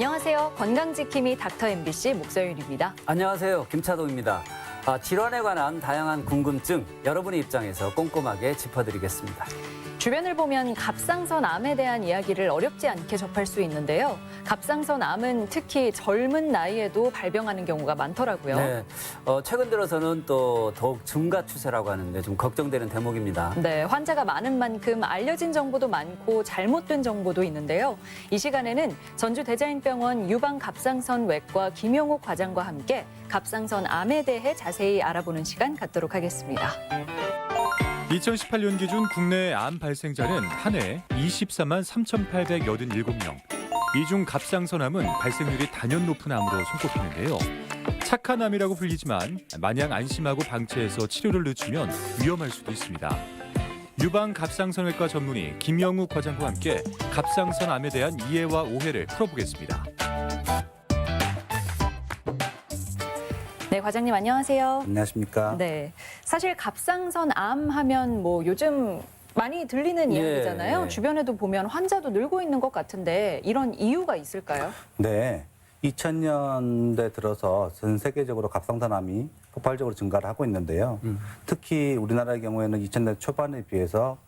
안녕하세요. 건강지킴이 닥터 MBC 목서윤입니다. 안녕하세요. 김차동입니다. 아, 질환에 관한 다양한 궁금증 여러분의 입장에서 꼼꼼하게 짚어드리겠습니다. 주변을 보면 갑상선 암에 대한 이야기를 어렵지 않게 접할 수 있는데요. 갑상선 암은 특히 젊은 나이에도 발병하는 경우가 많더라고요. 네, 어, 최근 들어서는 또 더욱 증가 추세라고 하는데 좀 걱정되는 대목입니다. 네, 환자가 많은 만큼 알려진 정보도 많고 잘못된 정보도 있는데요. 이 시간에는 전주 대자인병원 유방갑상선 외과 김용욱 과장과 함께 갑상선 암에 대해 자세히 알아보는 시간 갖도록 하겠습니다. 2018년 기준 국내 암 발생자는 한 해 24만 3,887명. 이 중 갑상선암은 발생률이 단연 높은 암으로 손꼽히는데요. 착한 암이라고 불리지만 마냥 안심하고 방치해서 치료를 늦추면 위험할 수도 있습니다. 유방 갑상선외과 전문의 김영욱 과장과 함께 갑상선암에 대한 이해와 오해를 풀어보겠습니다. 네, 과장님 안녕하세요. 안녕하십니까. 네, 사실 갑상선 암 하면 뭐 요즘 많이 들리는 예, 이야기잖아요. 예. 주변에도 보면 환자도 늘고 있는 것 같은데 이런 이유가 있을까요? 네. 2000년대 들어서 전 세계적으로 갑상선암이 폭발적으로 증가를 하고 있는데요. 특히 우리나라의 경우에는 2000년 초반에 비해서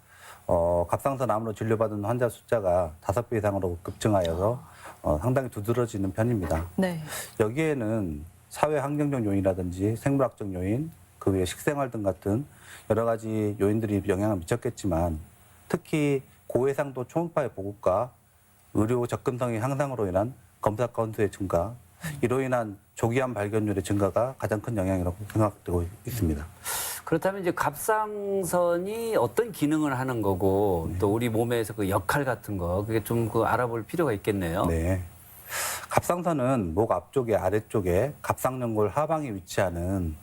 어, 갑상선암으로 진료받은 환자 숫자가 다섯 배 이상으로 급증하여서 어, 상당히 두드러지는 편입니다. 네. 여기에는 사회 환경적 요인이라든지 생물학적 요인, 그 외에 식생활 등 같은 여러 가지 요인들이 영향을 미쳤겠지만 특히 고해상도 초음파의 보급과 의료 접근성의 향상으로 인한 검사 건수의 증가, 이로 인한 조기암 발견율의 증가가 가장 큰 영향이라고 생각되고 있습니다. 그렇다면 이제 갑상선이 어떤 기능을 하는 거고 또 우리 몸에서 그 역할 같은 거 그게 좀 그 알아볼 필요가 있겠네요. 네. 갑상선은 목 앞쪽에 아래쪽에 갑상연골 하방에 위치하는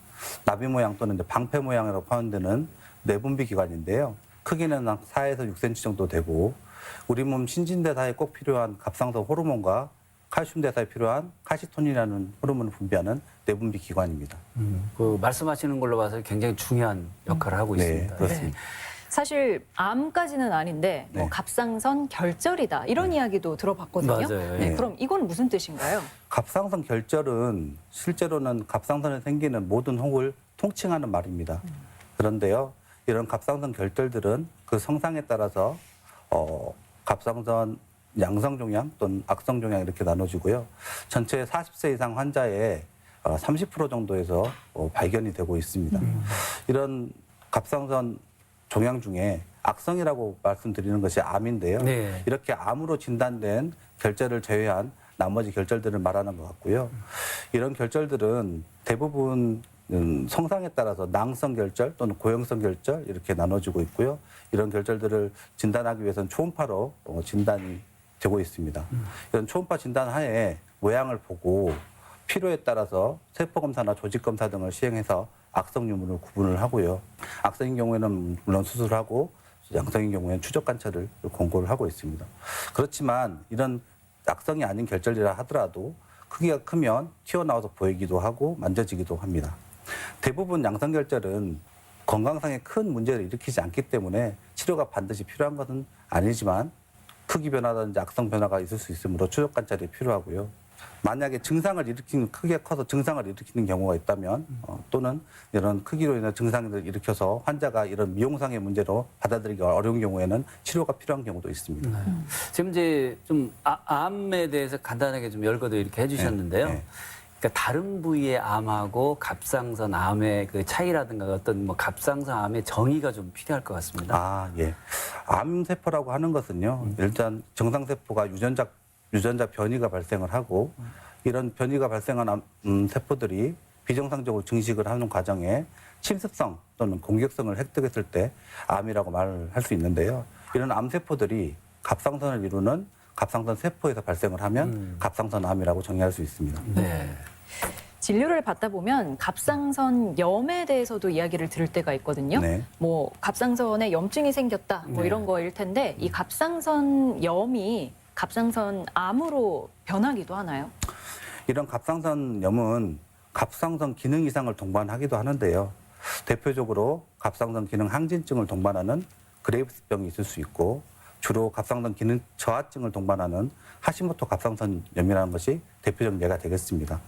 나비 모양 또는 방패 모양으로 표현되는 내분비 기관인데요. 크기는 한 4에서 6cm 정도 되고 우리 몸 신진대사에 꼭 필요한 갑상선 호르몬과 칼슘 대사에 필요한 칼시토닌이라는 호르몬을 분비하는 내분비 기관입니다. 음, 그 말씀하시는 걸로 봐서 굉장히 중요한 역할을 하고 네, 있습니다. 그렇습니다. 사실 암까지는 아닌데 뭐 네. 갑상선 결절이다 이런 이야기도 들어봤거든요. 맞아요. 네, 예. 그럼 이건 무슨 뜻인가요? 갑상선 결절은 실제로는 갑상선에 생기는 모든 혹을 통칭하는 말입니다. 그런데요, 이런 갑상선 결절들은 그 성상에 따라서 어, 갑상선 양성 종양 또는 악성 종양 이렇게 나눠지고요. 전체 40세 이상 환자의 어, 30% 정도에서 어, 발견이 되고 있습니다. 이런 갑상선 종양 중에 악성이라고 말씀드리는 것이 암인데요. 네. 이렇게 암으로 진단된 결절을 제외한 나머지 결절들을 말하는 것 같고요. 이런 결절들은 대부분 음, 성상에 따라서 낭성 결절 또는 고형성 결절 이렇게 나눠지고 있고요. 이런 결절들을 진단하기 위해서는 초음파로 어, 진단이 되고 있습니다. 이런 초음파 진단 하에 모양을 보고 필요에 따라서 세포 검사나 조직 검사 등을 시행해서 악성 유무를 구분을 하고요. 악성인 경우에는 물론 수술하고 양성인 경우에는 추적 관찰을 권고를 하고 있습니다. 그렇지만 이런 악성이 아닌 결절이라 하더라도 크기가 크면 튀어나와서 보이기도 하고 만져지기도 합니다. 대부분 양성 결절은 건강상에 큰 문제를 일으키지 않기 때문에 치료가 반드시 필요한 것은 아니지만 크기 변화라든지 악성 변화가 있을 수 있으므로 추적 관찰이 필요하고요. 만약에 증상을 일으키는 크게 커서 증상을 일으키는 경우가 있다면 어, 또는 이런 크기로 인한 증상을 일으켜서 환자가 이런 미용상의 문제로 받아들이기 어려운 경우에는 치료가 필요한 경우도 있습니다. 지금 이제 좀 아- 암에 대해서 간단하게 좀 열거도 이렇게 해주셨는데요. 네, 네. 그러니까 다른 부위의 암하고 갑상선 암의 그 차이라든가 어떤 뭐 갑상선 암의 정의가 좀 필요할 것 같습니다. 아, 예. 암 세포라고 하는 것은요, 일단 정상 세포가 유전자, 유전자 변이가 발생을 하고, 이런 변이가 발생한 암, 음, 세포들이 비정상적으로 증식을 하는 과정에 침습성 또는 공격성을 획득했을 때 암이라고 말을 할 수 있는데요. 이런 암세포들이 갑상선을 이루는 갑상선 세포에서 발생을 하면 음. 갑상선 암이라고 정의할 수 있습니다. 네. 진료를 받다 보면 갑상선 염에 대해서도 이야기를 들을 때가 있거든요. 네. 뭐 갑상선에 염증이 생겼다 뭐 네. 이런 거일 텐데 이 갑상선 염이 갑상선 암으로 변하기도 하나요? 이런 갑상선 염은 갑상선 기능 이상을 동반하기도 하는데요. 대표적으로 갑상선 기능 항진증을 동반하는 그레이브스병이 있을 수 있고 주로 갑상선 기능 저하증을 동반하는 하시모토 갑상선염이라는 것이 대표적 예가 되겠습니다.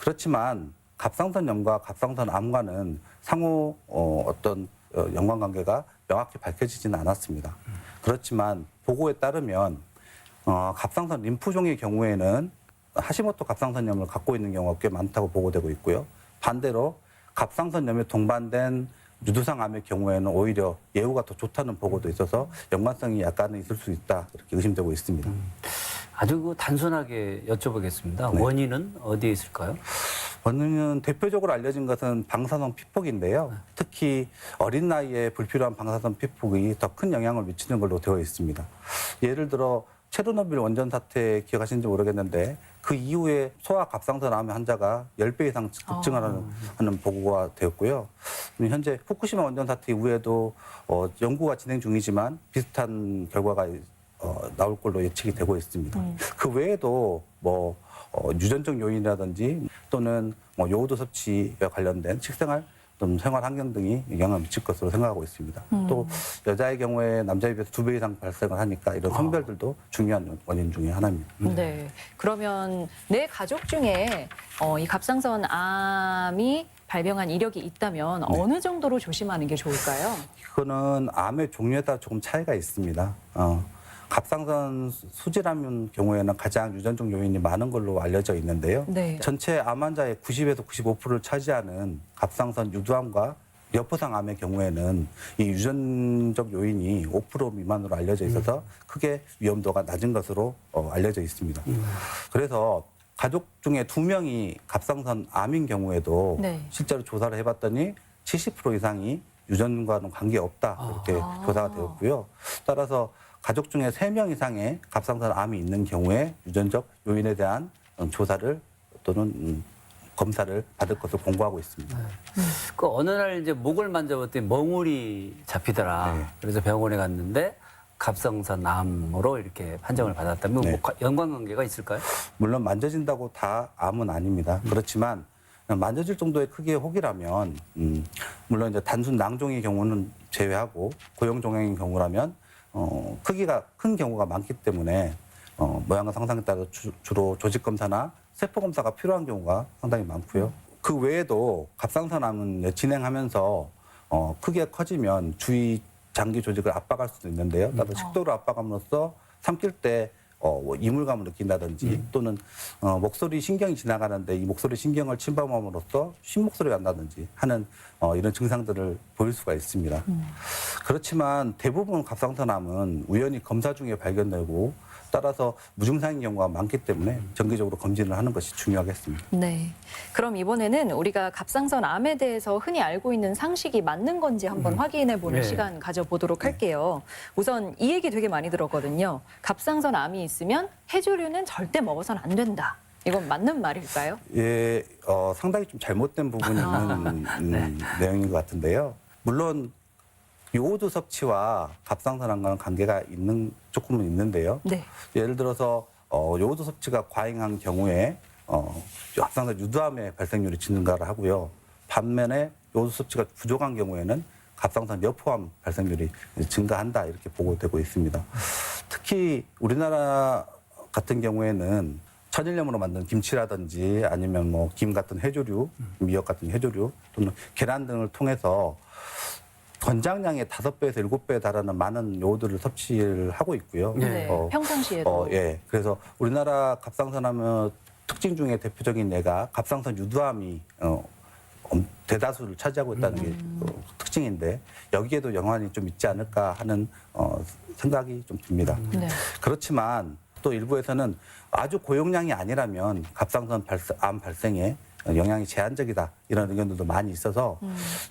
그렇지만 갑상선염과 갑상선암과는 상호 어, 어떤 어, 연관관계가 명확히 밝혀지지는 않았습니다. 그렇지만 보고에 따르면 어, 갑상선 림프종의 경우에는 하시모토 갑상선염을 갖고 있는 경우가 꽤 많다고 보고되고 있고요. 반대로 갑상선염에 동반된 유두상암의 경우에는 오히려 예후가 더 좋다는 보고도 있어서 연관성이 약간은 있을 수 있다 이렇게 의심되고 있습니다. 아주 그 단순하게 여쭤보겠습니다. 네. 원인은 어디에 있을까요? 원인은 대표적으로 알려진 것은 방사선 피폭인데요. 특히 어린 나이에 불필요한 방사선 피폭이 더 큰 영향을 미치는 걸로 되어 있습니다. 예를 들어 체르노빌 원전 사태 기억하시는지 모르겠는데 그 이후에 소아 갑상선 암 환자가 10배 이상 급증을 하는, 하는 보고가 되었고요. 음, 현재 후쿠시마 원전 사태 이후에도 어, 연구가 진행 중이지만 비슷한 결과가 어, 나올 걸로 예측이 되고 있습니다. 그 외에도 뭐 어, 유전적 요인이라든지 또는 뭐 요오드 섭취와 관련된 식생활 좀 생활 환경 등이 영향을 미칠 것으로 생각하고 있습니다. 또 여자의 경우에 남자에 비해서 두 배 이상 발생을 하니까 이런 성별들도 중요한 원인 중에 하나입니다. 네. 그러면 내 가족 중에 어, 이 갑상선 암이 발병한 이력이 있다면 어느 정도로 조심하는 게 좋을까요? 그거는 암의 종류에 따라 조금 차이가 있습니다. 어, 갑상선 수질암 경우에는 가장 유전적 요인이 많은 걸로 알려져 있는데요. 네. 전체 암 환자의 90에서 95%를 차지하는 갑상선 유두암과 여포상 암의 경우에는 이 유전적 요인이 5% 미만으로 알려져 있어서 크게 위험도가 낮은 것으로 어, 알려져 있습니다. 그래서 가족 중에 두 명이 갑상선 암인 경우에도 네. 실제로 조사를 해봤더니 70% 이상이 유전과는 관계 없다 이렇게 아. 조사가 되었고요. 따라서 가족 중에 세 명 이상의 갑상선 암이 있는 경우에 유전적 요인에 대한 음, 조사를 또는 음, 검사를 받을 것을 공고하고 있습니다. 그 어느 날 이제 목을 만져봤더니 멍울이 잡히더라. 네. 그래서 병원에 갔는데 갑상선 암으로 이렇게 판정을 받았다면 네. 뭐 과- 연관 관계가 있을까요? 물론 만져진다고 다 암은 아닙니다. 그렇지만 만져질 정도의 크기의 혹이라면 음, 물론 이제 단순 낭종의 경우는 제외하고 고형 종양인 경우라면 어, 크기가 큰 경우가 많기 때문에 어, 모양과 상상에 따라 주, 주로 조직 검사나 세포 검사가 필요한 경우가 상당히 많고요. 그 외에도 갑상선암은 진행하면서 어, 크기가 커지면 주위 장기 조직을 압박할 수도 있는데요. 따로 식도를 압박함으로써 삼킬 때 어, 뭐 이물감을 느낀다든지 또는 어, 목소리 신경이 지나가는데 이 목소리 신경을 침범함으로써 쉰 목소리가 난다든지 하는 어, 이런 증상들을 보일 수가 있습니다. 그렇지만 대부분 갑상선암은 우연히 검사 중에 발견되고 따라서 무증상인 경우가 많기 때문에 정기적으로 검진을 하는 것이 중요하겠습니다. 네. 그럼 이번에는 우리가 갑상선 암에 대해서 흔히 알고 있는 상식이 맞는 건지 한번 확인해 보는 네. 시간 가져보도록 할게요. 우선 이 얘기 되게 많이 들었거든요. 갑상선 암이 있으면 해조류는 절대 먹어서는 안 된다. 이건 맞는 말일까요? 예, 어, 상당히 좀 잘못된 부분이 있는 음, 내용인 것 같은데요. 물론 요오드 섭취와 갑상선암과는 관계가 있는 조금은 있는데요. 네. 예를 들어서 어, 요오드 섭취가 과잉한 경우에 어, 갑상선 유두암의 발생률이 증가를 하고요. 반면에 요오드 섭취가 부족한 경우에는 갑상선 여포암 발생률이 증가한다 이렇게 보고되고 있습니다. 특히 우리나라 같은 경우에는 천일염으로 만든 김치라든지 아니면 뭐 김 같은 해조류, 미역 같은 해조류 또는 계란 등을 통해서 권장량의 다섯 배에서 일곱 배에 달하는 많은 요오드를 섭취를 하고 있고요. 네. 어, 평상시에도. 어, 예. 그래서 우리나라 갑상선암의 특징 중에 대표적인 예가 갑상선 유두암이 어, 엄- 대다수를 차지하고 있다는 게 어, 특징인데 여기에도 영향이 좀 있지 않을까 하는 어, 생각이 좀 듭니다. 네. 그렇지만 또 일부에서는 아주 고용량이 아니라면 갑상선 발생, 암 발생에 영향이 제한적이다 이런 의견들도 많이 있어서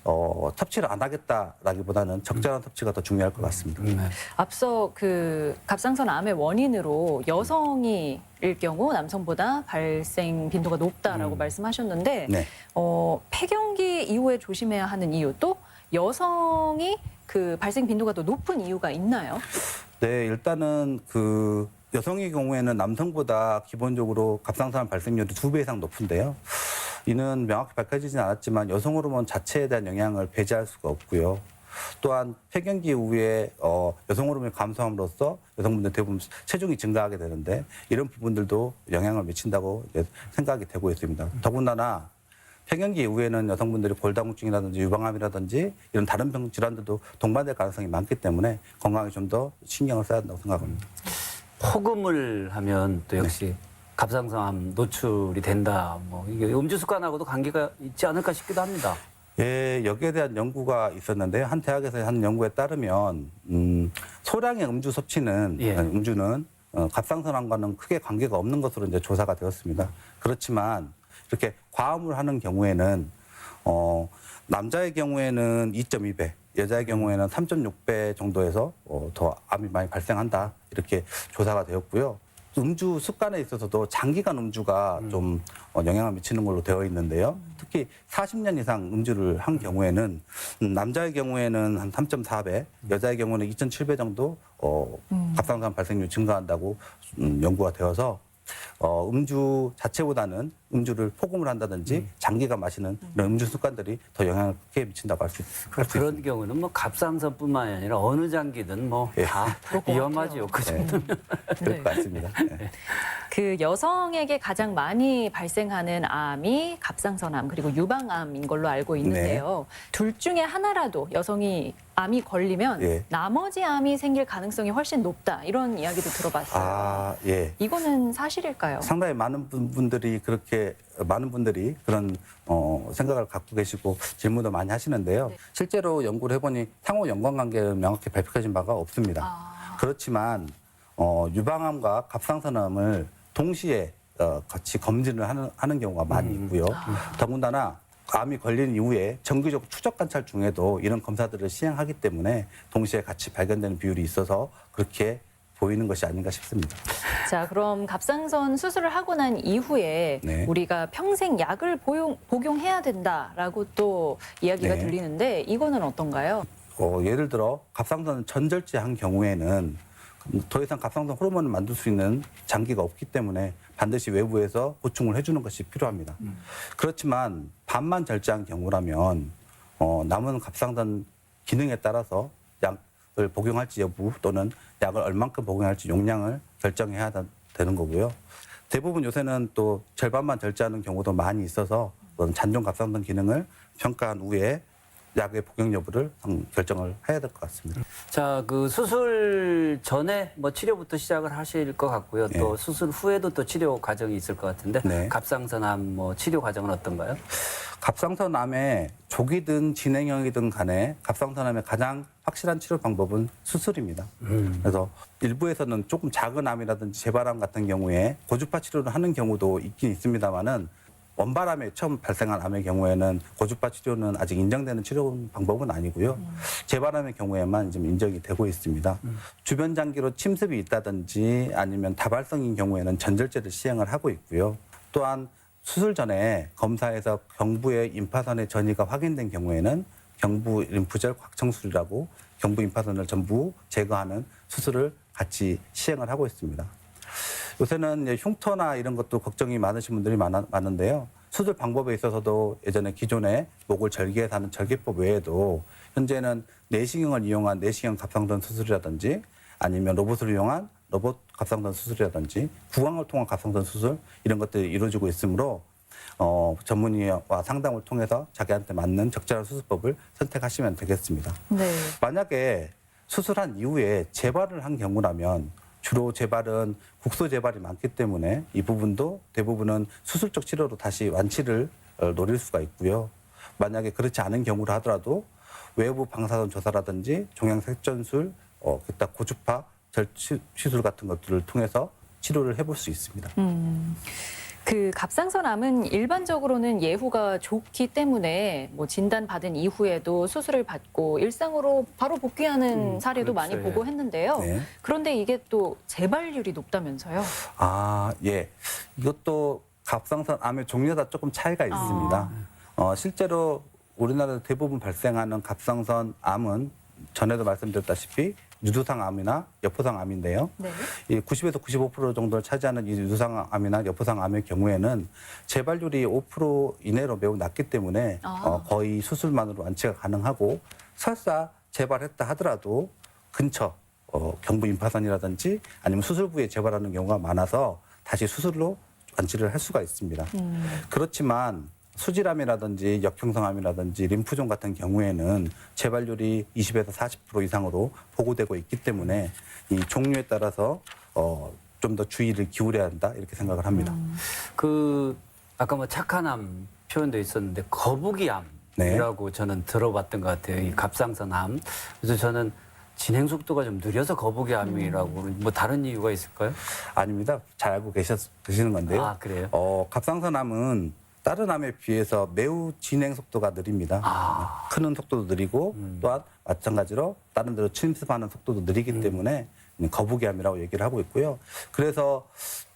어, 섭취를 안 하겠다라기보다는 적절한 섭취가 더 중요할 것 같습니다. 네. 앞서 그 갑상선 암의 원인으로 여성이 일 경우 남성보다 발생 빈도가 높다라고 말씀하셨는데 네. 어, 폐경기 이후에 조심해야 하는 이유 또 여성이 그 발생 빈도가 더 높은 이유가 있나요? 네, 일단은 그 여성의 경우에는 남성보다 기본적으로 갑상선 발생률이 두 배 이상 높은데요. 이는 명확히 밝혀지진 않았지만 여성 호르몬 자체에 대한 영향을 배제할 수가 없고요. 또한 폐경기 이후에 어, 여성 호르몬이 감소함으로써 여성분들 대부분 체중이 증가하게 되는데 이런 부분들도 영향을 미친다고 생각이 되고 있습니다. 더군다나 폐경기 이후에는 여성분들이 골다공증이라든지 유방암이라든지 이런 다른 병 질환들도 동반될 가능성이 많기 때문에 건강에 좀 더 신경을 써야 한다고 생각합니다. 폭음을 하면 또 역시 갑상선암 노출이 된다. 뭐 이게 음주 습관하고도 관계가 있지 않을까 싶기도 합니다. 예, 여기에 대한 연구가 있었는데요. 한 대학에서 한 연구에 따르면 음, 소량의 음주 섭취는 예. 어, 음주는 어, 갑상선암과는 크게 관계가 없는 것으로 이제 조사가 되었습니다. 그렇지만 이렇게 과음을 하는 경우에는 어, 남자의 경우에는 2.2배, 여자의 경우에는 3.6배 정도에서 어, 더 암이 많이 발생한다 이렇게 조사가 되었고요. 음주 습관에 있어서도 장기간 음주가 좀 어, 영향을 미치는 걸로 되어 있는데요. 특히 40년 이상 음주를 한 경우에는 음, 남자의 경우에는 한 3.4배, 여자의 경우는 2.7배 정도 어, 갑상선 발생률이 증가한다고 음, 연구가 되어서 어, 음주 자체보다는 음주를 폭음을 한다든지 장기간 마시는 이런 음주 습관들이 더 영향을 크게 미친다고 할 수 있습니다. 그런 경우는 뭐 갑상선뿐만이 아니라 어느 장기든 뭐 다 그럴 것 위험하죠. 그 네. 정도면. 그럴 네. 것 같습니다. 네. 그 여성에게 가장 많이 발생하는 암이 갑상선암 그리고 유방암인 걸로 알고 있는데요. 둘 중에 하나라도 여성이 암이 걸리면 예. 나머지 암이 생길 가능성이 훨씬 높다 이런 이야기도 들어봤어요. 아, 예. 이거는 사실일까요? 상당히 많은 분- 분들이 그렇게 많은 분들이 그런 어, 생각을 갖고 계시고 질문도 많이 하시는데요. 네. 실제로 연구를 해보니 상호 연관관계는 명확히 발표해진 바가 없습니다. 아. 그렇지만 어, 유방암과 갑상선암을 동시에 어, 같이 검진을 하는, 하는 경우가 많이 있고요. 더군다나 암이 걸린 이후에 정기적 추적 관찰 중에도 이런 검사들을 시행하기 때문에 동시에 같이 발견되는 비율이 있어서 그렇게 보이는 것이 아닌가 싶습니다. 자, 그럼 갑상선 수술을 하고 난 이후에 네. 우리가 평생 약을 복용, 복용해야 된다라고 또 이야기가 네. 들리는데 이거는 어떤가요? 어, 예를 들어 갑상선 전절제한 경우에는 더 이상 갑상선 호르몬을 만들 수 있는 장기가 없기 때문에 반드시 외부에서 보충을 해주는 것이 필요합니다. 그렇지만 반만 절제한 경우라면 어, 남은 갑상선 기능에 따라서 약을 복용할지 여부 또는 약을 얼만큼 복용할지 용량을 결정해야 다- 되는 거고요. 대부분 요새는 또 절반만 절제하는 경우도 많이 있어서 잔존 갑상선 기능을 평가한 후에 약의 복용 여부를 음, 결정을 해야 될 것 같습니다. 자, 그 수술 전에 뭐 치료부터 시작을 하실 것 같고요. 또 네. 수술 후에도 또 치료 과정이 있을 것 같은데 네. 갑상선암 뭐 치료 과정은 어떤가요? 갑상선암의 조기든 진행형이든 간에 갑상선암의 가장 확실한 치료 방법은 수술입니다. 그래서 일부에서는 조금 작은 암이라든지 재발암 같은 경우에 고주파 치료를 하는 경우도 있긴 있습니다만은 원발암에 처음 발생한 암의 경우에는 고주파 치료는 아직 인정되는 치료 방법은 아니고요. 재발암의 경우에만 좀 인정이 되고 있습니다. 주변 장기로 침습이 있다든지 아니면 다발성인 경우에는 전절제를 시행을 하고 있고요. 또한 수술 전에 검사에서 경부의 임파선의 전이가 확인된 경우에는 경부 림프절 확청술이라고 경부 임파선을 전부 제거하는 수술을 같이 시행을 하고 있습니다. 요새는 흉터나 이런 것도 걱정이 많으신 분들이 많아, 많은데요. 수술 방법에 있어서도 예전에 기존에 목을 절개해서 하는 절개법 외에도 현재는 내시경을 이용한 내시경 갑상선 수술이라든지 아니면 로봇을 이용한 로봇 갑상선 수술이라든지 구강을 통한 갑상선 수술 이런 것들이 이루어지고 있으므로 어, 전문의와 상담을 통해서 자기한테 맞는 적절한 수술법을 선택하시면 되겠습니다. 네. 만약에 수술한 이후에 재발을 한 경우라면 주로 재발은 국소 재발이 많기 때문에 이 부분도 대부분은 수술적 치료로 다시 완치를 어, 노릴 수가 있고요. 만약에 그렇지 않은 경우를 하더라도 외부 방사선 조사라든지 종양색전술, 어, 그다 고주파 절취 시술 같은 것들을 통해서 치료를 해볼 수 있습니다. 음. 그 갑상선암은 일반적으로는 예후가 좋기 때문에 뭐 진단 받은 이후에도 수술을 받고 일상으로 바로 복귀하는 음, 사례도 많이 그렇죠, 예. 보고 했는데요. 네. 그런데 이게 또 재발률이 높다면서요? 아, 예. 이것도 갑상선 암의 종류마다 조금 차이가 있습니다. 어, 실제로 우리나라 대부분 발생하는 갑상선 암은 전에도 말씀드렸다시피 유두상 암이나 여포상 암인데요. 네. 이 90에서 95% 정도를 차지하는 이 유두상 암이나 여포상 암의 경우에는 재발률이 5% 이내로 매우 낮기 때문에 아. 어, 거의 수술만으로 완치가 가능하고 설사 재발했다 하더라도 근처 어, 경부 임파선이라든지 아니면 수술부에 재발하는 경우가 많아서 다시 수술로 완치를 할 수가 있습니다. 그렇지만 수질암이라든지 역형성암이라든지 림프종 같은 경우에는 재발률이 20에서 40% 이상으로 보고되고 있기 때문에 이 종류에 따라서 어, 좀 더 주의를 기울여야 한다 이렇게 생각을 합니다. 그 아까 뭐 착한암 표현도 있었는데 거북이암이라고 저는 들어봤던 것 같아요. 이 갑상선암. 그래서 저는 진행 속도가 좀 느려서 거북이암이라고 뭐 다른 이유가 있을까요? 아닙니다. 잘 알고 계셨, 계시는 건데요. 아, 그래요? 어, 갑상선암은 다른 암에 비해서 매우 진행 속도가 느립니다. 아. 크는 속도도 느리고 음. 또한 마찬가지로 다른 데로 침습하는 속도도 느리기 음. 때문에 거북이암이라고 얘기를 하고 있고요. 그래서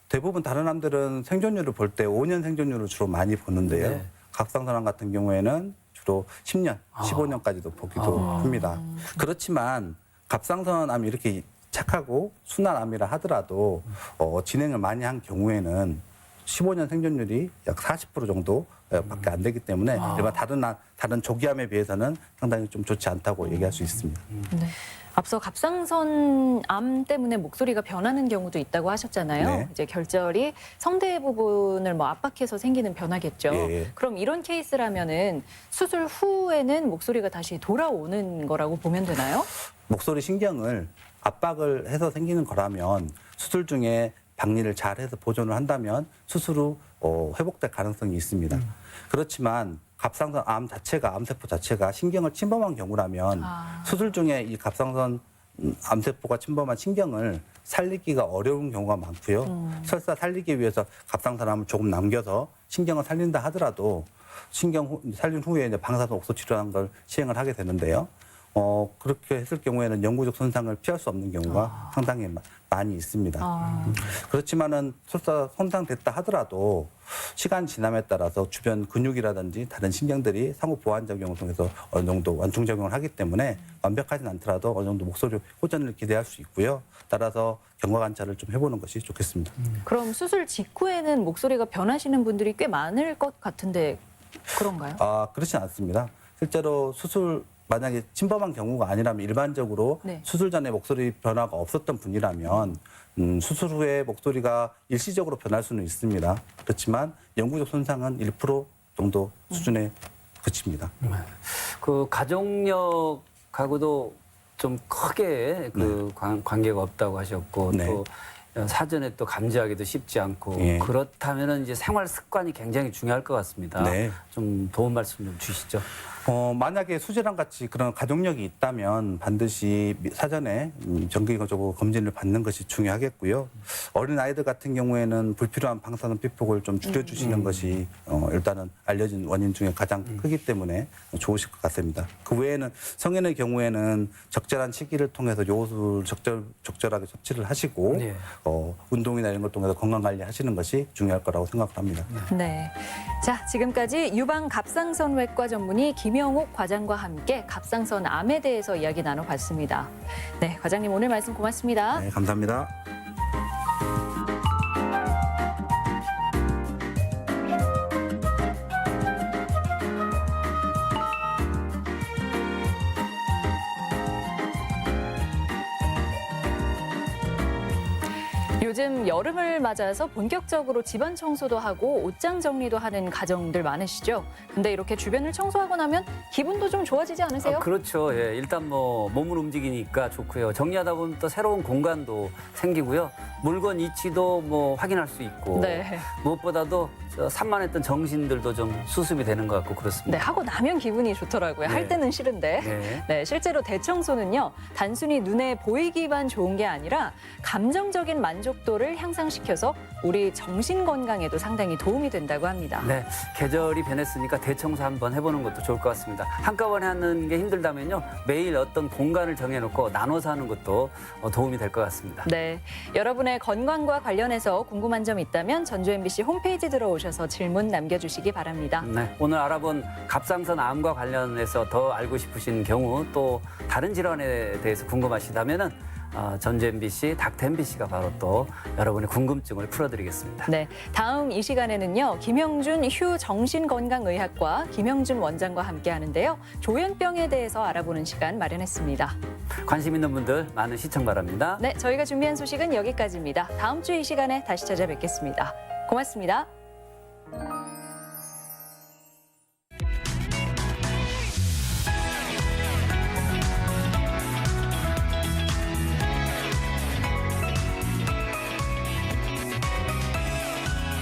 대부분 다른 암들은 생존율을 볼 때 5년 생존율을 주로 많이 보는데요. 네. 갑상선암 같은 경우에는 주로 10년, 아. 15년까지도 보기도 합니다. 그렇지만 갑상선암이 이렇게 착하고 순한 암이라 하더라도 어, 진행을 많이 한 경우에는 15년 생존율이 약 40% 정도 어, 밖에 안 되기 때문에 일반 다른 암, 다른 조기암에 비해서는 상당히 좀 좋지 않다고 얘기할 수 있습니다. 네. 앞서 갑상선 암 때문에 목소리가 변하는 경우도 있다고 하셨잖아요. 네. 이제 결절이 성대 부분을 뭐 압박해서 생기는 변화겠죠. 예. 그럼 이런 케이스라면은 수술 후에는 목소리가 다시 돌아오는 거라고 보면 되나요? 목소리 신경을 압박을 해서 생기는 거라면 수술 중에 박리를 잘 해서 보존을 한다면 수술 후 어, 회복될 가능성이 있습니다. 그렇지만 갑상선 암 자체가 암세포 자체가 신경을 침범한 경우라면 아. 수술 중에 이 갑상선 음, 암세포가 침범한 신경을 살리기가 어려운 경우가 많고요. 설사 살리기 위해서 갑상선암을 조금 남겨서 신경을 살린다 하더라도 신경 후- 살린 후에 이제 방사선 옥소 치료라는 걸 시행을 하게 되는데요. 어, 그렇게 했을 경우에는 영구적 손상을 피할 수 없는 경우가 상당히 마- 많이 있습니다. 아. 그렇지만은 설사 손상됐다 하더라도 시간 지남에 따라서 주변 근육이라든지 다른 신경들이 상호 보완 작용을 통해서 어느 정도 완충 작용을 하기 때문에 완벽하진 않더라도 어느 정도 목소리 호전을 기대할 수 있고요. 따라서 경과 관찰을 좀 해보는 것이 좋겠습니다. 그럼 수술 직후에는 목소리가 변하시는 분들이 꽤 많을 것 같은데 그런가요? 아 그렇지 않습니다. 실제로 수술 만약에 침범한 경우가 아니라면 일반적으로 네. 수술 전에 목소리 변화가 없었던 분이라면 음, 수술 후에 목소리가 일시적으로 변할 수는 있습니다. 그렇지만 영구적 손상은 1% 정도 수준에 그칩니다. 그 가족력하고도 좀 크게 그 관, 관계가 없다고 하셨고 네. 또 사전에 또 감지하기도 쉽지 않고 예. 그렇다면은 이제 생활 습관이 굉장히 중요할 것 같습니다. 네. 좀 도움 말씀 좀 주시죠. 어, 만약에 수질랑 같이 그런 가족력이 있다면 반드시 미- 사전에 음, 정기적으로 검진을 받는 것이 중요하겠고요. 어린 아이들 같은 경우에는 불필요한 방사선 피폭을 좀 줄여주시는 것이 어, 일단은 알려진 원인 중에 가장 크기 때문에 좋으실 것 같습니다. 그 외에는 성인의 경우에는 적절한 시기를 통해서 요술 적절, 적절하게 섭취를 하시고 예. 어, 운동이나 이런 걸 통해서 건강 관리하시는 것이 중요할 거라고 생각을 합니다. 네. 자, 지금까지 유방 갑상선외과 전문의 김 영옥 과장과 함께 갑상선 암에 대해서 이야기 나눠봤습니다. 네, 과장님 오늘 말씀 고맙습니다. 네, 감사합니다. 여름을 맞아서 본격적으로 집안 청소도 하고 옷장 정리도 하는 가정들 많으시죠? 근데 이렇게 주변을 청소하고 나면 기분도 좀 좋아지지 않으세요? 아, 그렇죠. 예, 일단 뭐 몸을 움직이니까 좋고요. 정리하다 보면 또 새로운 공간도 생기고요. 물건 위치도 뭐 확인할 수 있고 네. 무엇보다도 저 산만했던 정신들도 좀 수습이 되는 것 같고 네, 그렇습니다. 하고 나면 기분이 좋더라고요. 할 네. 때는 싫은데. 네. 네, 실제로 대청소는요, 단순히 눈에 보이기만 좋은 게 아니라 감정적인 만족도를 향상시켜서 우리 정신 건강에도 상당히 도움이 된다고 합니다. 네, 계절이 변했으니까 대청소 한번 해보는 것도 좋을 것 같습니다. 한꺼번에 하는 게 힘들다면요, 매일 어떤 공간을 정해놓고 나눠서 하는 것도 어, 도움이 될 것 같습니다. 네, 여러분의 건강과 관련해서 궁금한 점 있다면 전주 MBC 홈페이지 들어오셔서 질문 남겨주시기 바랍니다. 네, 오늘 알아본 갑상선 암과 관련해서 더 알고 싶으신 경우 또 다른 질환에 대해서 궁금하시다면은 어, 전주 MBC, 닥터 MBC가 바로 또 여러분의 궁금증을 풀어드리겠습니다. 네, 다음 이 시간에는요 김영준 휴 정신건강의학과 김영준 원장과 함께하는데요 조현병에 대해서 알아보는 시간 마련했습니다. 관심 있는 분들 많은 시청 바랍니다. 네, 저희가 준비한 소식은 여기까지입니다. 다음 주 이 시간에 다시 찾아뵙겠습니다. 고맙습니다.